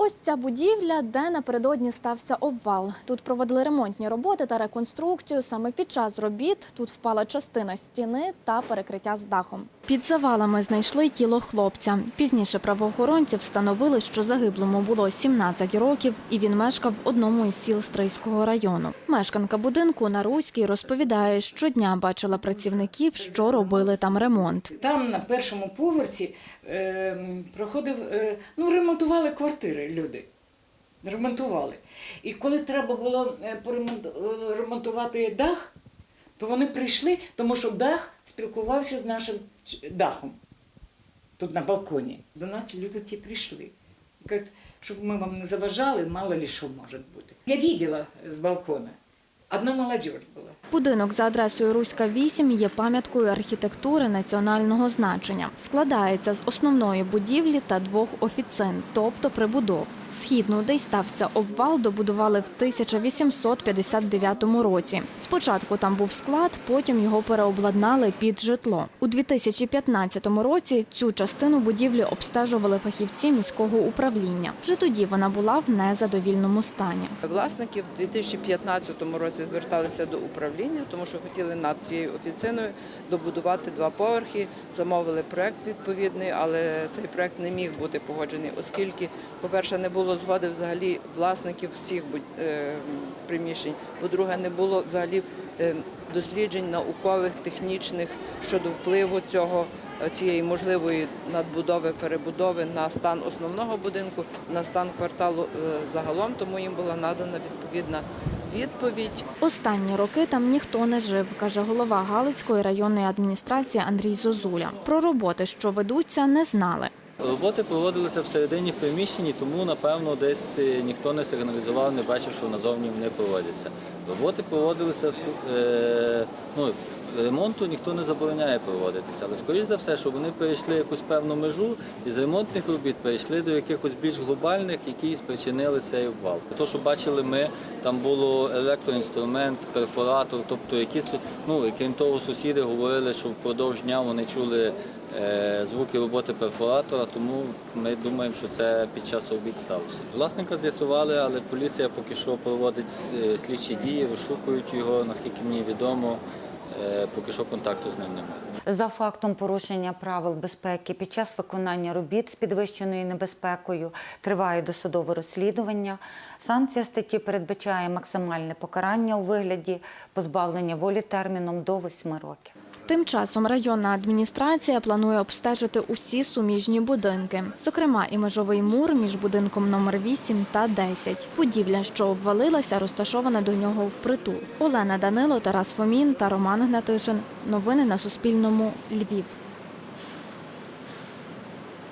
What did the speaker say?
Ось ця будівля, де напередодні стався обвал. Тут проводили ремонтні роботи та реконструкцію. Саме під час робіт тут впала частина стіни та перекриття з дахом. Під завалами знайшли тіло хлопця. Пізніше правоохоронці встановили, що загиблому було 17 років, і він мешкав в одному із сіл Стрийського району. Мешканка будинку на Руській розповідає, щодня бачила працівників, що робили там ремонт. Там на першому поверсі проходив, е, ну, ремонтували квартири люди. Ремонтували. І коли треба було е, е, ремонтувати дах, то вони прийшли, тому що дах спілкувався з нашим дахом тут на балконі. До нас люди ті прийшли. Кажуть, щоб ми вам не заважали, мало ли що може бути. Я бачила з балкона. Одна молодь була. Будинок за адресою Руська 8 є пам'яткою архітектури національного значення. Складається з основної будівлі та двох офіцин, тобто прибудов. Східну, де стався обвал, добудували в 1859 році. Спочатку там був склад, потім його переобладнали під житло. У 2015 році цю частину будівлі обстежували фахівці міського управління. Вже тоді вона була в незадовільному стані. Власники в 2015 році зверталися до управління, тому що хотіли над цією офіциною добудувати два поверхи. Замовили проект відповідний, але цей проект не міг бути погоджений, оскільки, по-перше, не було згоди взагалі власників всіх е, приміщень. По-друге, не було взагалі е, досліджень наукових, технічних щодо впливу цього цієї можливої надбудови, перебудови на стан основного будинку, на стан кварталу е, загалом, тому їм була надана відповідна відповідь. Останні роки там ніхто не жив, каже голова Галицької районної адміністрації Андрій Зозуля. Про роботи, що ведуться, не знали. Роботи проводилися всередині приміщенні, тому напевно десь е, ніхто не сигналізував, не бачив, що назовні вони проводяться. Роботи проводилися е, ну, ремонту ніхто не забороняє проводитися, але скоріш за все, що вони перейшли якусь певну межу і з ремонтних робіт перейшли до якихось більш глобальних, які спричинили цей обвал. То, що бачили ми, там було електроінструмент, перфоратор, тобто якісь, ну крім того, сусіди говорили, що впродовж дня вони чули е, звуки роботи перфоратора, тому ми думаємо, що це під час робіт сталося. Власника з'ясували, але поліція поки що проводить е, слідчі дії, розшукують його, наскільки мені відомо. е, Поки що контакту з ним немає. За фактом порушення правил безпеки під час виконання робіт з підвищеною небезпекою триває досудове розслідування. Санкція статті передбачає максимальне покарання у вигляді позбавлення волі терміном до 8 років. Тим часом районна адміністрація планує обстежити усі суміжні будинки, зокрема і межовий мур між будинком номер 8 та 10. Будівля, що обвалилася, розташована до нього впритул. Олена Данило, Тарас Фомін та Роман Гнатишин. Новини на Суспільному. Львів.